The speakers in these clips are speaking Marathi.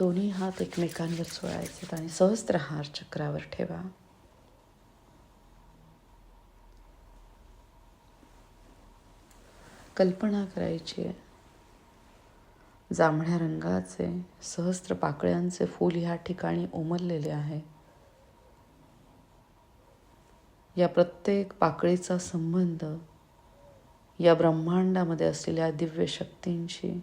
दोन्ही हात एकमेकांवर सोळायचे आणि सहस्त्रहार चक्रावर ठेवा. कल्पना करायची आहे. जांभळ्या रंगाचे सहस्त्र पाकळ्यांचे फूल ह्या ठिकाणी उमललेले आहे. या प्रत्येक पाकळीचा संबंध या ब्रह्मांडामध्ये असलेल्या दिव्य शक्तींशी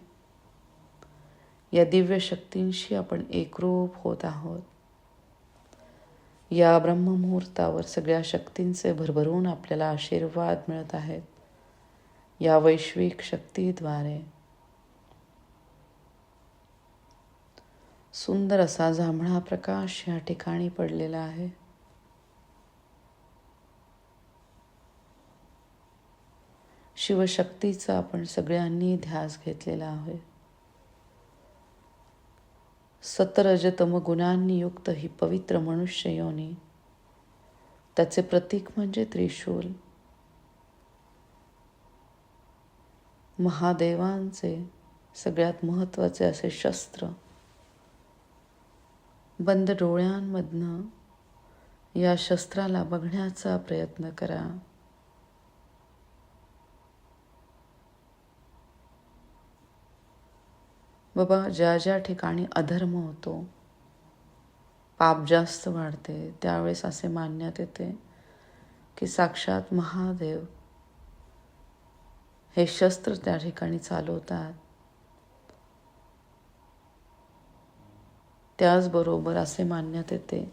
या दिव्य शक्तींशी आपण एकरूप होत आहोत. या ब्रह्ममुहूर्तावर सगळ्या शक्तींचे भरभरून आपल्याला आशीर्वाद मिळत आहेत. या वैश्विक शक्तीद्वारे. सुंदर असा जांभळा प्रकाश या ठिकाणी पडलेला आहे. शिवशक्तीचा आपण सगळ्यांनी ध्यास घेतलेला आहे. सतरजतम गुणांनी युक्त ही पवित्र मनुष्य योनी. त्याचे प्रतीक म्हणजे त्रिशूल. महादेवांचे सगळ्यात महत्त्वाचे असे शस्त्र. बंद डोळ्यांमधनं या शस्त्राला बघण्याचा प्रयत्न करा. बाबा ज्या ज्या ठिकाणी अधर्म होतो पाप जास्त वाढते त्यावेळेस असे मानण्यात येते की साक्षात महादेव हे शस्त्र त्या ठिकाणी चालवतात. त्याचबरोबर असे मानण्यात येते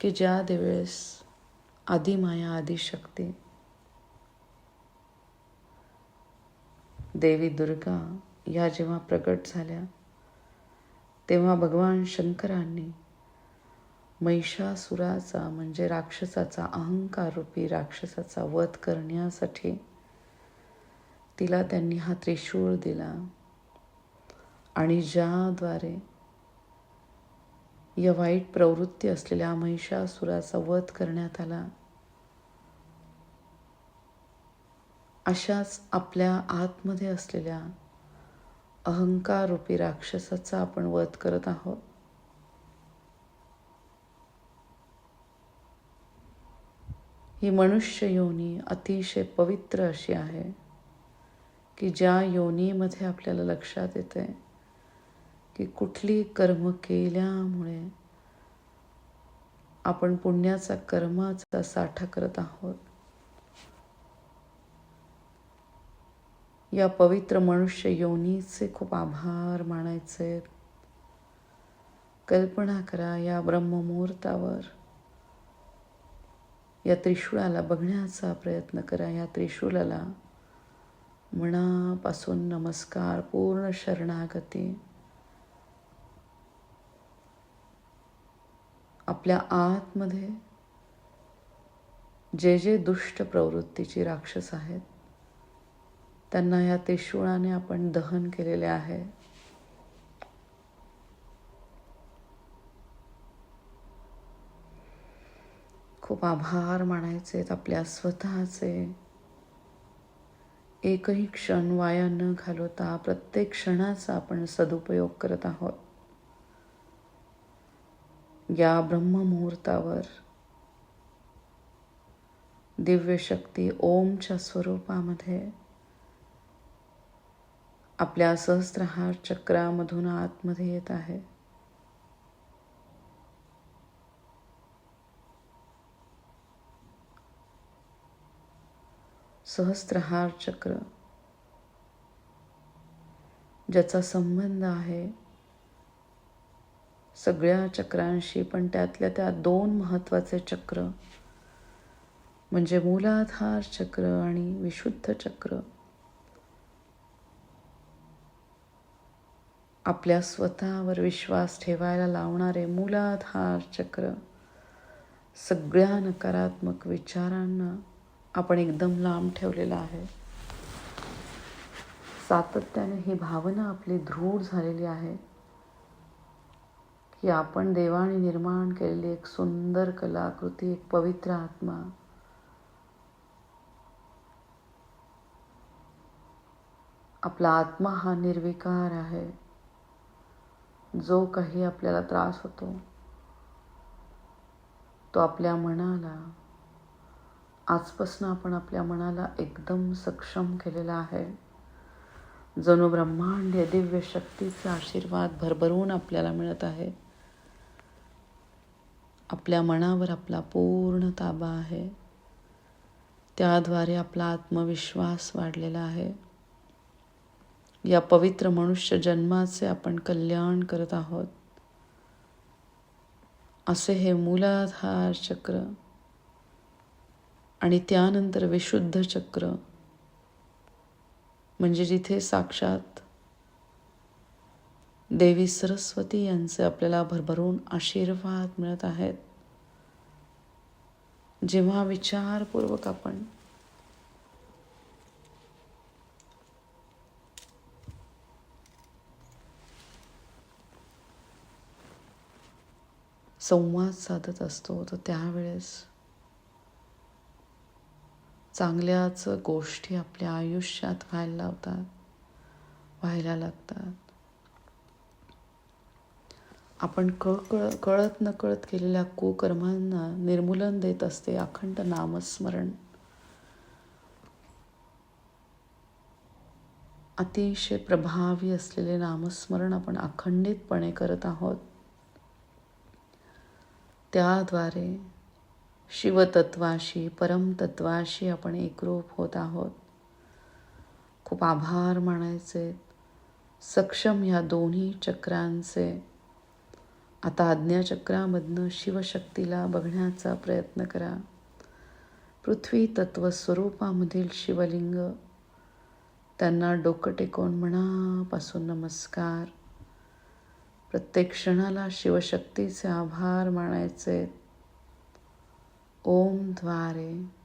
की ज्या दिवस आदिमाया आदिशक्ती देवी दुर्गा या जेव्हा प्रकट झाल्या तेव्हा भगवान शंकरांनी महिषासुराचा म्हणजे राक्षसाचा अहंकार रूपी राक्षसाचा वध करण्यासाठी तिला त्यांनी हा त्रिशूळ दिला. आणि ज्याद्वारे या वाईट प्रवृत्ती असलेल्या महिषासुराचा वध करण्यात आला अशाच आपल्या आतमध्ये असलेल्या अहंकार रूपी राक्षसाचा आपण वध करत आहोत. ही मनुष्य योनी अतिशय पवित्र अशी आहे की ज्या योनीमध्ये आपल्याला लक्षात येते की कुठली कर्म केल्यामुळे आपण पुण्याचा कर्माचा साठा करत आहोत. या पवित्र मनुष्य योनीचे खूप आभार मानायचे. कल्पना करा या ब्रह्ममुहूर्तावर. या त्रिशूळाला बघण्याचा प्रयत्न करा. या त्रिशूलाला मनापासून नमस्कार पूर्ण शरणागती. आपल्या आतमध्ये जे जे दुष्ट प्रवृत्तीची राक्षस आहेत त्यांना या त्रिशूळाने आपण दहन केलेले आहे. खूप आभार मानायचे आपल्या स्वतःचे. एकही क्षण वाया न घालवता प्रत्येक क्षणाचा आपण सदुपयोग करत आहोत. या ब्रह्ममुहूर्तावर दिव्य शक्ती ओमच्या स्वरूपामध्ये आपल्या सहस्त्रहार चक्रामधून आतमध्ये येत आहे. सहस्त्रहार चक्र ज्याचा संबंध आहे सगळ्या चक्रांशी पण त्यातल्या त्या दोन महत्त्वाचे चक्र म्हणजे मूलाधार चक्र आणि विशुद्ध चक्र. आपल्या स्वतःवर विश्वास ठेवायला लावणारे मूलाधार चक्र सगळ्या नकारात्मक विचारांना आपण एकदम लांब ठेवलेला आहे. सातत्याने ही भावना आपली दृढ झालेली आहे की आपण देवाने निर्माण केलेली एक सुंदर कलाकृती एक पवित्र आत्मा आपला आत्मा हा निर्विकार आहे. जो काही आपल्याला त्रास होतो तो आपल्या मनाला आजपासून आपण आपल्या मनाला एकदम सक्षम केलेला आहे. जणू ब्रह्मांड दिव्य शक्तीचा आशीर्वाद भरभरून आपल्याला मिळत आहे. आपल्या मनावर आपला पूर्ण ताबा आहे. त्याद्वारे आपला आत्मविश्वास वाढलेला आहे. या पवित्र मनुष्य जन्माचे आपण कल्याण करत आहोत. असे हे मूलाधार चक्र आणि त्यानंतर विशुद्ध चक्र म्हणजे जिथे साक्षात देवी सरस्वती यांचे आपल्याला भरभरून आशीर्वाद मिळत आहेत. जेव्हा विचारपूर्वक आपण संवाद साधत असतो. तर त्यावेळेस चांगल्याच गोष्टी आपल्या आयुष्यात व्हायला लावतात व्हायला लागतात. आपण कळकळ कळत नकळत केलेल्या कुकर्मांना निर्मूलन देत असते. अखंड नामस्मरण. अतिशय प्रभावी असलेले नामस्मरण आपण अखंडितपणे करत आहोत. त्याद्वारे शिवतत्वाशी परमतत्वाशी आपण एकरूप होत आहोत. खूप आभार मानायचे. सक्षम ह्या दोन्ही चक्रांचे. आता आज्ञाचक्रामधनं शिवशक्तीला बघण्याचा प्रयत्न करा. पृथ्वी तत्व स्वरूपामधील शिवलिंग. त्यांना डोकं टेकवून मनापासून नमस्कार. प्रत्येक क्षणाला शिवशक्तीचे आभार मानायचे. ओमद्वारे.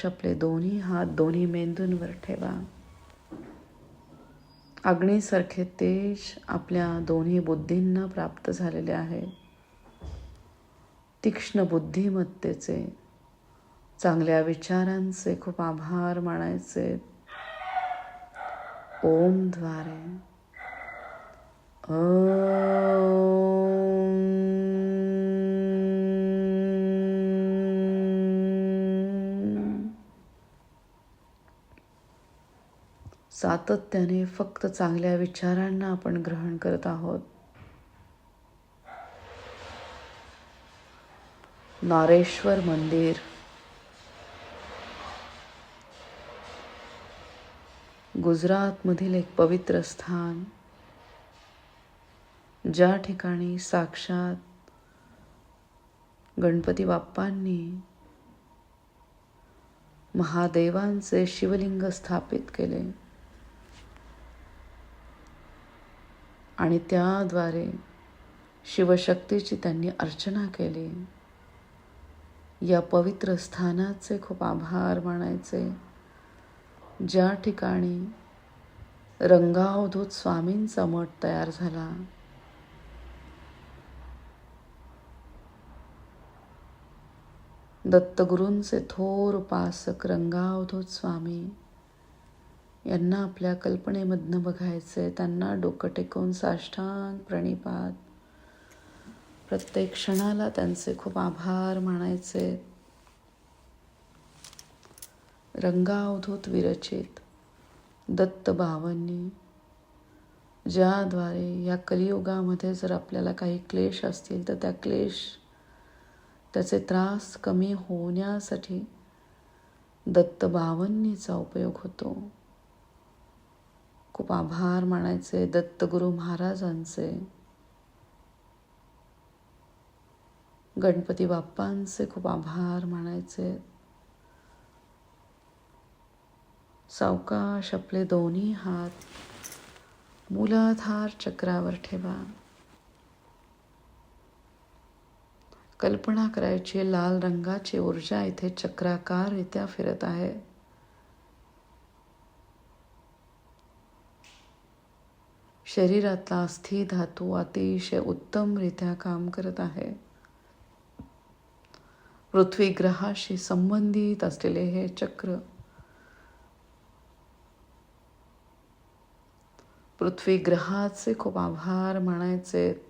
सावकाश आपले दोन्ही हात दोन्ही मेंदूंवर ठेवा. अग्नीसारखे तेज आपल्या दोन्ही बुद्धींना प्राप्त झालेले आहे. तीक्ष्ण बुद्धिमत्तेचे चांगल्या विचारांचे खूप आभार मानायचे. ओमद्वारे सातत्याने फक्त चांगल्या विचारांना आपण ग्रहण करत आहोत. नारेश्वर मंदिर. गुजरातमधील एक पवित्र स्थान. ज्या ठिकाणी साक्षात गणपती बाप्पांनी महादेवांचे शिवलिंग स्थापित केले. आणि त्याद्वारे शिवशक्तीची त्यांनी अर्चना केली. या पवित्र स्थानाचे खूप आभार मानायचे. ज्या ठिकाणी रंगावधूत स्वामींचा मठ तयार झाला. दत्तगुरूंचे थोर उपासक रंगावधूत स्वामी यांना आपल्या कल्पनेमधनं बघायचे त्यांना डोकं टेकवून साष्टांग प्रणिपात. प्रत्येक क्षणाला त्यांचे खूप आभार मानायचे. रंगावधूत विरचित दत्त भावांनी ज्याद्वारे या कलियुगामध्ये जर आपल्याला काही क्लेश असतील तर त्या क्लेश त्याचे त्रास कमी होण्यासाठी दत्त भावनीचा उपयोग होतो. खूप आभार मानायचे दत्तगुरु महाराजांचे गणपती बाप्पांचे खूप आभार मानायचे. सावकाश आपले दोन्ही हात मूलाधार चक्रावर ठेवा. कल्पना करायची लाल रंगाची ऊर्जा इथे चक्राकार रित्या फिरत आहे. शरीरातला अस्थि धातू अतिशय उत्तमरित्या काम करत आहे. पृथ्वी ग्रहाशी संबंधित असलेले हे चक्र पृथ्वी ग्रहाचे खूप आभार मानायचे.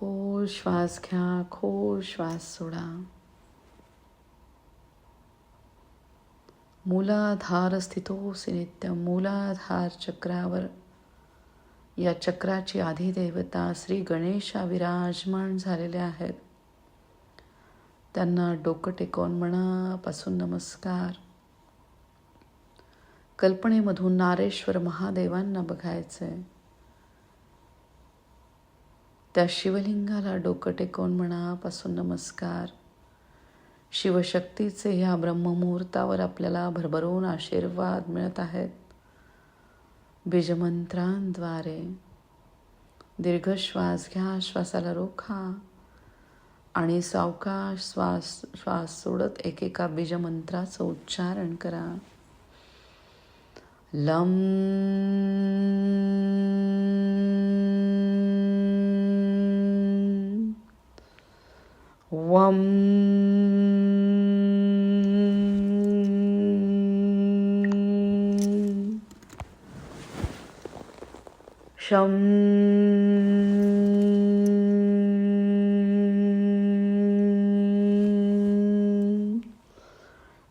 खोल श्वास घ्या खोल श्वास सोडा. मूलाधार स्थितोसी नित्य मूलाधार चक्रावर. या चक्राची आधी देवता श्री गणेशा विराजमान झालेले आहेत. त्यांना डोकं टेकवून मनापासून नमस्कार. कल्पनेमधून नारेश्वर महादेवांना बघायचं आहे त्या शिवलिंगाला डोकं टेकवून मनापासून नमस्कार. शिवशक्तीचे ह्या ब्रह्ममुहूर्तावर आपल्याला भरभरून आशीर्वाद मिळत आहेत. बीजमंत्रांद्वारे. दीर्घ श्वास घ्या श्वासाला रोखा. आणि सावकाश श्वास श्वास सोडत एकेका बीजमंत्राचं उच्चारण करा. लम Wam. Sham.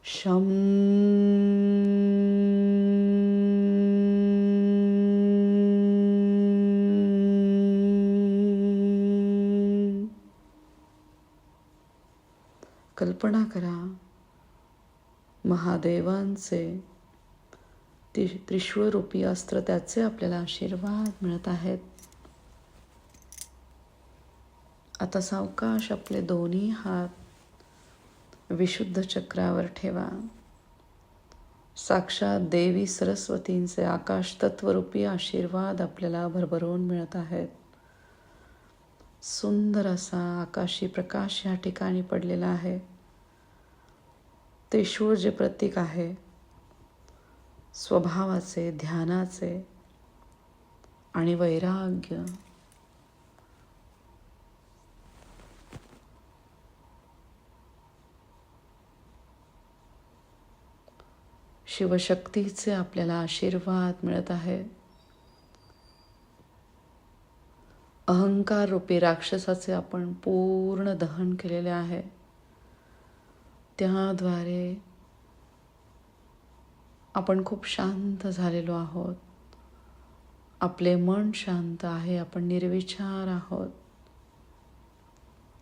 Sham. कल्पना करा. महादेवांचे ति त्रिश्वरूपी अस्त्र त्याचे आपल्याला आशीर्वाद मिळत आहेत. आता सावकाश आपले दोन्ही हात विशुद्ध चक्रावर ठेवा. साक्षात देवी सरस्वतींचे आकाश तत्वरूपी आशीर्वाद आपल्याला भरभरून मिळत आहेत. सुंदर असा आकाशी प्रकाश या ठिकाणी पडलेला आहे. त्रिशूळ जे प्रतीक आहे. स्वभावाचे ध्यानाचे आणि वैराग्य. शिवशक्तीचे आपल्याला आशीर्वाद मिळत आहे. अहंकार रूपी राक्षसाचे आपण पूर्ण दहन केलेले आहे. त्याद्वारे आपण खूप शांत झालेलो आहोत. आपले मन शांत आहे आपण निर्विचार आहोत.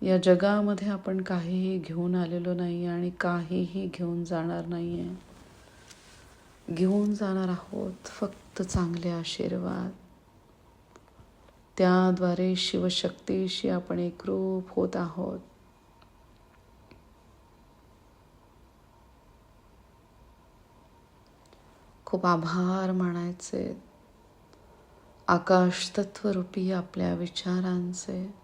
या जगामध्ये आपण काहीही घेऊन आलेलो नाही आणि काहीही घेऊन जाणार नाही आहे घेऊन जाणार आहोत फक्त चांगले आशीर्वाद. त्याद्वारे शिवशक्तीशी आपण एकरूप होत आहोत. खूप आभार मानायचे. आकाश तत्वरूपी आपल्या विचारांचे.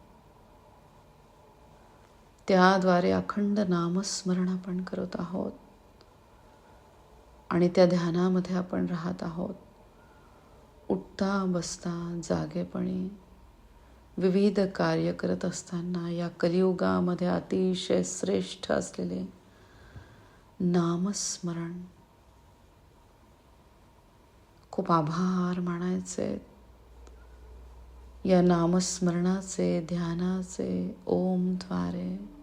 त्याद्वारे अखंड नामस्मरण आपण करत आहोत. आणि त्या ध्यानामध्ये आपण राहत आहोत. उठता बसता जागेपणी विविध कार्य करत असताना या कलियुगामध्ये अतिशय श्रेष्ठ असलेले नामस्मरण. खूप आभार मानायचे. या नामस्मरणाचे ध्यानाचे ओमद्वारे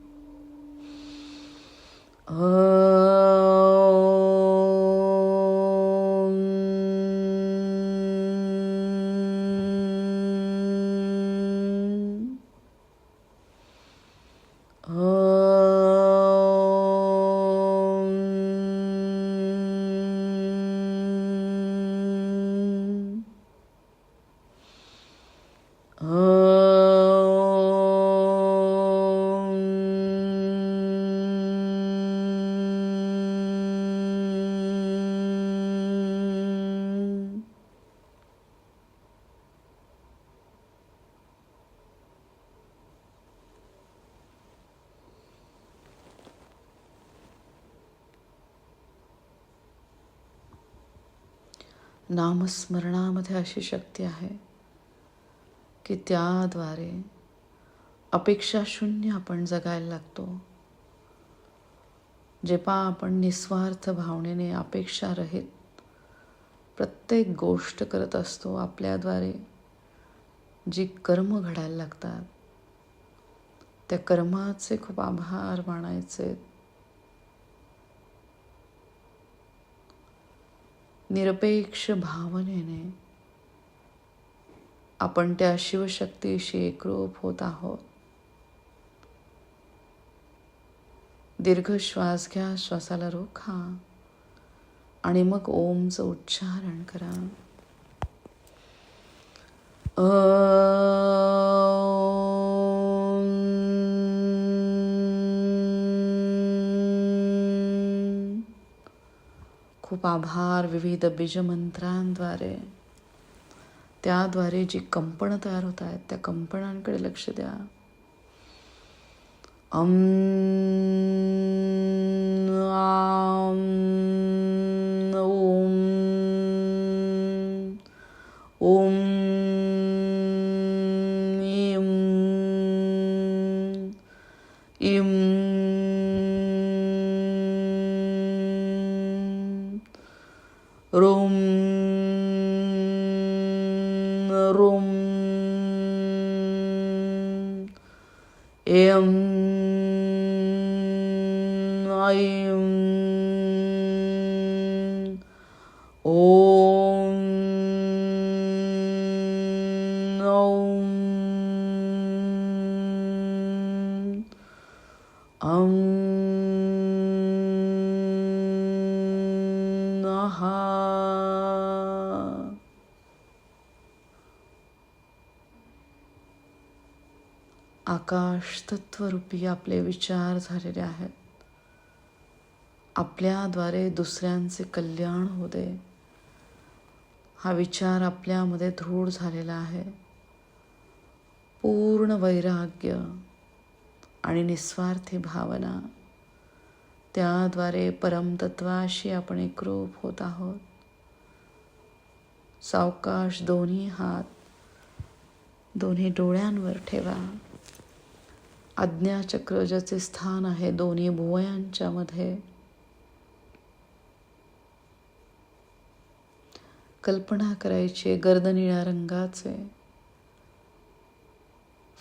नामस्मरणामध्ये अशी शक्ती आहे की त्याद्वारे अपेक्षा शून्य आपण जगायला लागतो. जेव्हा आपण निस्वार्थ भावनेने अपेक्षा रहित प्रत्येक गोष्ट करत असतो आपल्याद्वारे जी कर्म घडायला लागतात त्या कर्माचे खूप आभार मानायचे निरपेक्ष भावनेने आपण त्या शिवशक्तीशी एकरूप होत आहोत. दीर्घ श्वास घ्या श्वासाला रोखा आणि मग ओमचं उच्चारण करा. खूप आभार विविध बीजमंत्रांद्वारे. त्याद्वारे जी कंपनं तयार होत आहेत त्या कंपनांकडे लक्ष द्या. अम आकाश तत्वरूपी आपले विचार झालेले आहेत. आपल्याद्वारे दुसऱ्यांचे कल्याण होते दे. हा विचार आपल्यामध्ये दृढ झालेला आहे. पूर्ण वैराग्य आणि निस्वार्थी भावना त्याद्वारे परमतत्वाशी आपण एकरूप होत आहोत. सावकाश दोन्ही हात दोन्ही डोळ्यांवर ठेवा. आज्ञाचक्र ज्याचे स्थान आहे दोन्ही भुवयांच्या मध्ये. कल्पना करायची गर्दनिळ्या रंगाचे.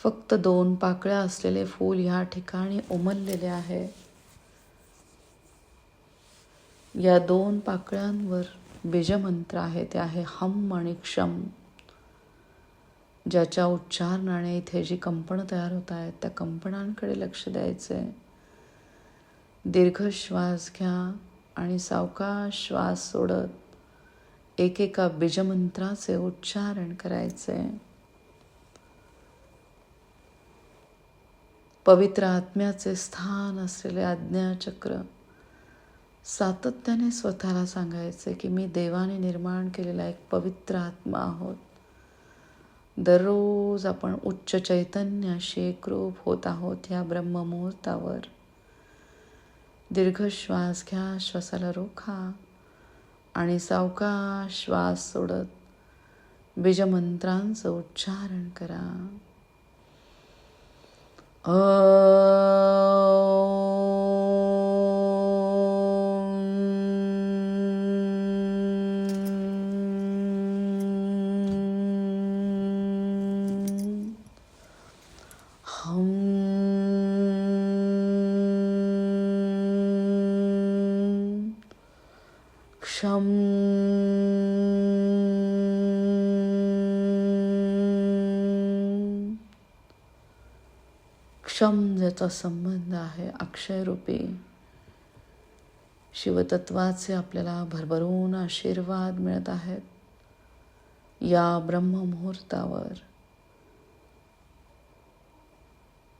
फक्त दोन पाकळ्या असलेले फूल ह्या ठिकाणी उमललेले आहे. या दोन पाकळ्यांवर बीजमंत्र आहे ते आहे हम आणि क्षम. ज्याच्या उच्चारणाने इथे जी कंपनं तयार होत आहेत त्या कंपनांकडे लक्ष द्यायचे दीर्घ श्वास घ्या आणि सावकाश श्वास सोडत एकेका बीजमंत्राचे उच्चारण करायचे पवित्र आत्म्याचे स्थान असलेले आज्ञाचक्र सातत्याने स्वतःला सांगायचे की मी देवाने निर्माण केलेला एक पवित्र आत्मा आहोत. दररोज आपण उच्च चैतन्याशी एकरूप होत आहोत या ब्रह्ममुहूर्तावर. दीर्घ श्वास घ्या श्वासाला रोखा आणि सावका श्वास सोडत बीजमंत्रांचं उच्चारण करा. अ क्षम क्षम ज्याचा संबंध आहे अक्षयरूपी। शिवतत्वाचे आपल्याला भरभरून आशीर्वाद मिळत आहेत। या ब्रह्ममुहूर्तावर।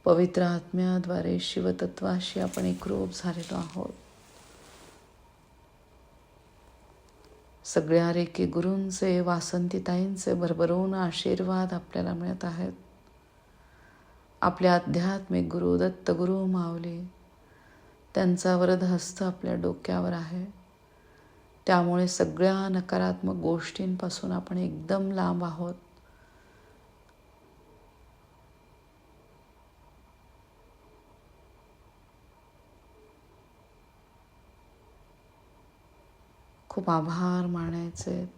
पवित्र आत्म्याद्वारे शिवतत्वाशी आपण एकरूप झालेलो आहोत। सगळ्या रेकी गुरूंचे वासंतीताईंचे भरभरून आशीर्वाद आपल्याला मिळत आहेत. आपले आध्यात्मिक गुरु दत्तगुरु माऊली त्यांचा वरद हस्त आपल्या डोक्यावर आहे. त्यामुळे सगळ्या नकारात्मक गोष्टींपासून आपण एकदम लांब आहोत. खूप आभार मानायचे.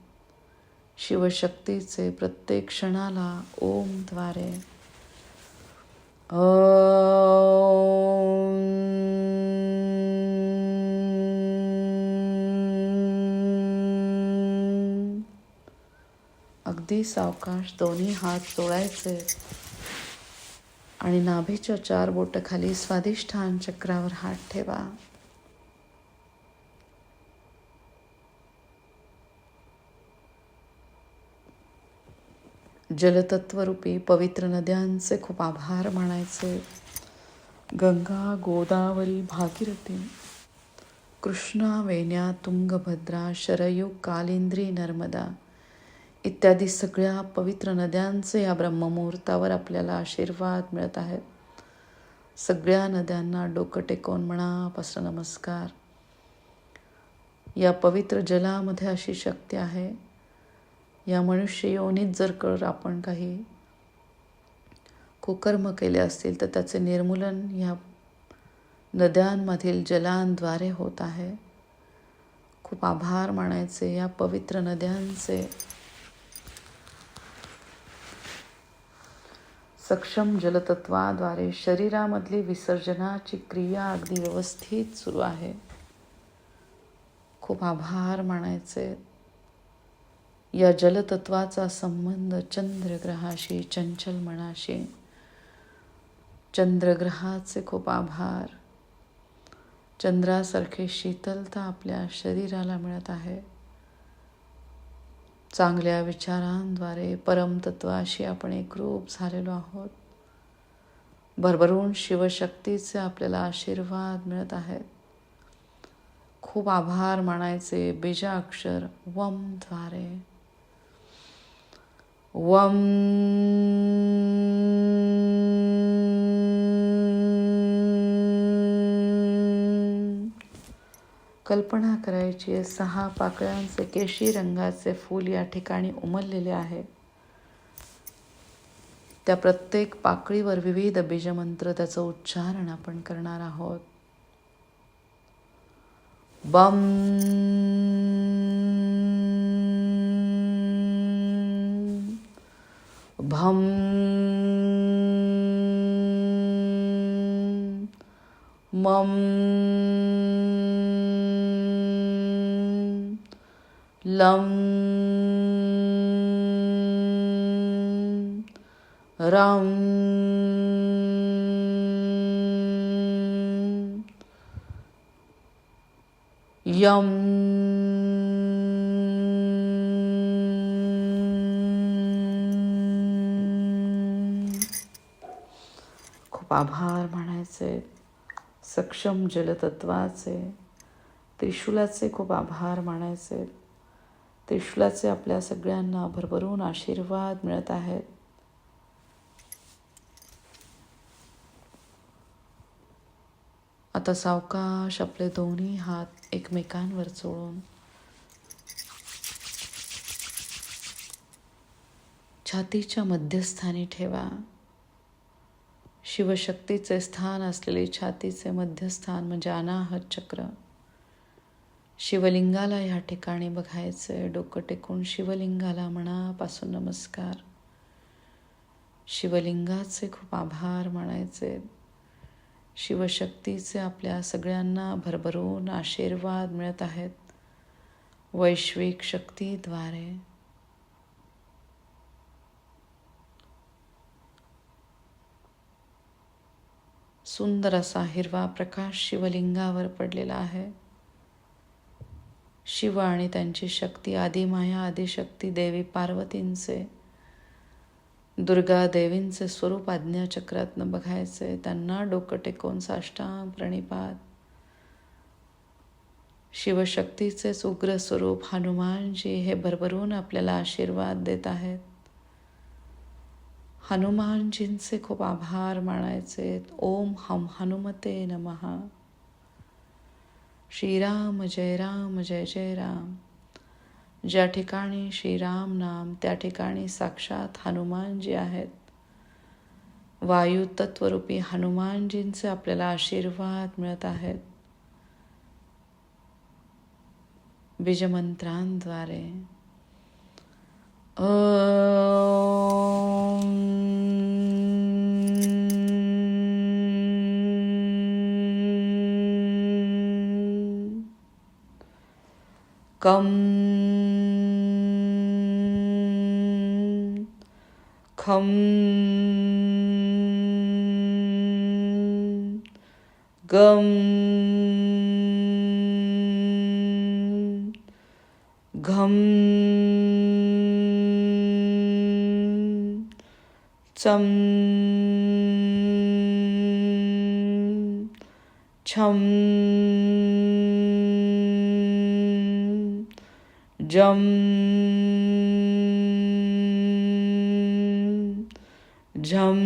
शिवशक्तीचे प्रत्येक क्षणाला ओमद्वारे अगदी सावकाश दोन्ही हात जोडायचे आणि नाभीच्या चार बोट खाली स्वादिष्ठान चक्रावर हात ठेवा. जलतत्वरूपी पवित्र नद्यांचे खूप आभार मानायचे. गंगा गोदावरी भागीरथी कृष्णा वेण्या तुंगभद्रा शरयू कालिंद्री नर्मदा इत्यादी सगळ्या पवित्र नद्यांचे या ब्रह्ममुहूर्तावर आपल्याला आशीर्वाद मिळत आहेत. सगळ्या नद्यांना डोकं टेकवून मनापासून नमस्कार. या पवित्र जलामध्ये अशी शक्ती आहे या मनुष्य योनीत जर कर आपण काही कुकर्म केले असतील तर त्याचे निर्मूलन ह्या नद्यांमधील जलांद्वारे होत आहे. खूप आभार मानायचे या पवित्र नद्यांचे. सक्षम जलतत्वाद्वारे शरीरामधली विसर्जनाची क्रिया अगदी व्यवस्थित सुरू आहे. खूप आभार मानायचे. या जलतत्वाचा संबंध चंद्रग्रहाशी चंचल मनाशी चंद्रग्रहाचे खूप आभार. चंद्रासारखी शीतलता आपल्या शरीराला मिळत आहे. चांगल्या विचारांद्वारे परमतत्वाशी आपण एकरूप झालेलो आहोत. भरभरून शिवशक्तीचे आपल्याला आशीर्वाद मिळत आहेत. खूप आभार मानायचे बीजाक्षर वमद्वारे वम कल्पना करायची सहा पाकळ्यांचे केशी रंगाचे फूल या ठिकाणी उमललेले आहे. त्या प्रत्येक पाकळीवर विविध बीजमंत्र त्याचं उच्चारण आपण करणार आहोत. बम भम मम लं रं यम आभार म्हणायचे सक्षम जलतत्वाचे. त्रिशूलाचे खूप आभार मानायचे त्रिशूलाचे आपल्या सगळ्यांना भरभरून आशीर्वाद मिळत आहेत. आता सावकाश आपले दोन्ही हात एकमेकांवर चोळून. छातीच्या मध्यस्थानी ठेवा. शिवशक्तीचे स्थान असलेले छातीचे मध्यस्थान म्हणजे अनाहत चक्र. शिवलिंगाला या ठिकाणी बघायचे डोकं टेकून शिवलिंगाला मनापासून नमस्कार. शिवलिंगाचे खूप आभार मानायचे. शिवशक्तीचे आपल्या सगळ्यांना भरभरून आशीर्वाद मिळत आहेत. वैश्विक शक्तीद्वारे. सुंदर असा हिरवा प्रकाश शिवलिंगावर पडलेला आहे. शिव आणि त्यांची शक्ती आदिमाया आदिशक्ती देवी पार्वतींचे दुर्गा देवींचे स्वरूप आज्ञाचक्रातनं बघायचे. त्यांना डोकं टेकवून साष्टांग प्रणिपात. शिवशक्तीचेच उग्र स्वरूप हनुमानजी हे भरभरून आपल्याला आशीर्वाद देत आहेत. हनुमानजींचे खूप आभार मानायचे. ओम हम हनुमते नमहा श्रीराम जय राम जय जय राम. ज्या ठिकाणी श्रीराम नाम त्या ठिकाणी साक्षात हनुमानजी आहेत. वायू तत्वरूपी हनुमानजींचे आपल्याला आशीर्वाद मिळत आहेत. बीजमंत्रांद्वारे. Come, come, gum, gum. Tsum chum jum jum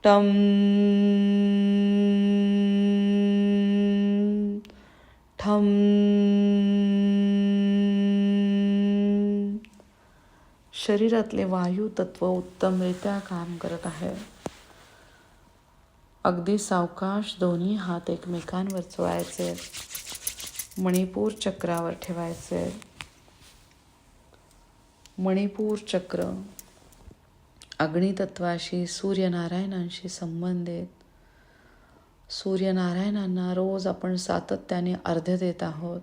tum tum. शरीरातले वायू तत्व उत्तमरित्या काम करत आहे. अगदी सावकाश दोन्ही हात एकमेकांवर चोळायचे. मणिपूर चक्रावर ठेवायचे. मणिपूर चक्र अग्नितत्वाशी सूर्यनारायणांशी संबंधित. सूर्यनारायणांना रोज आपण सातत्याने अर्ध्य देत आहोत.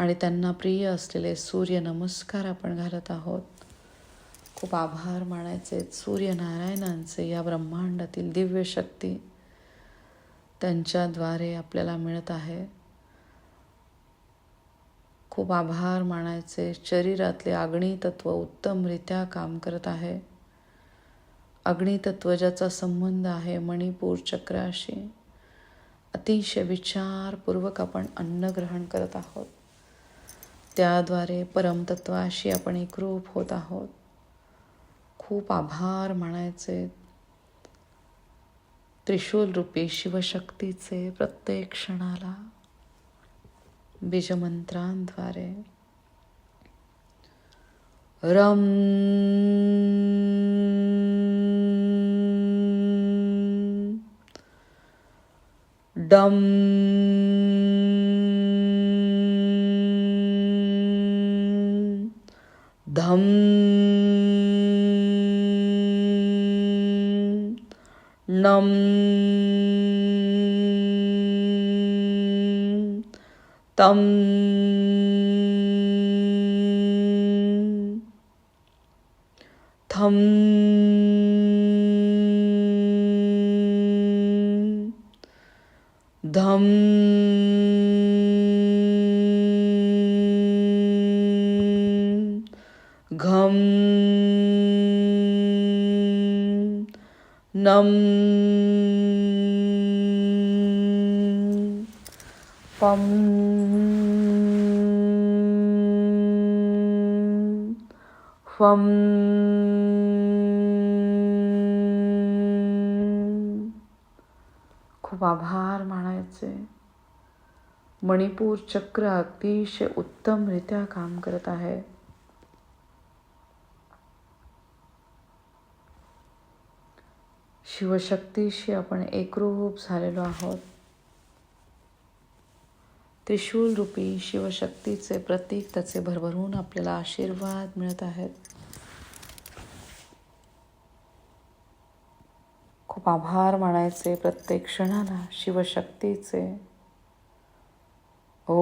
आणि त्यांना प्रिय असलेले सूर्य नमस्कार आपण घालत आहोत. खूप आभार मानायचे सूर्यनारायणांचे या ब्रह्मांडातील दिव्य शक्ती त्यांच्याद्वारे आपल्याला मिळत आहे. खूप आभार मानायचे शरीरातले अग्नितत्व उत्तमरित्या काम करत आहे. अग्नितत्व ज्याचा संबंध आहे मणिपूर चक्राशी अतिशय विचारपूर्वक आपण अन्न ग्रहण करत आहोत. त्याद्वारे परमतत्वाशी आपण एकरूप होत आहोत. खूप आभार मानायचे त्रिशूल रूपी शिवशक्तीचे प्रत्येक क्षणाला बीजमंत्रांद्वारे. रम. डम. धम नम तम घम नम पम फम खूप आभार मानायचे. मणिपूर चक्र अतिशय उत्तमरित्या काम करत आहे. शिवशक्तीशी आपण एकरूप झालेलो आहोत. त्रिशूल रूपी शिवशक्तीचे प्रतीक त्याचे भरभरून आपल्याला आशीर्वाद मिळत आहेत. खूप आभार मानायचे प्रत्येक क्षणाला शिवशक्तीचे. ओ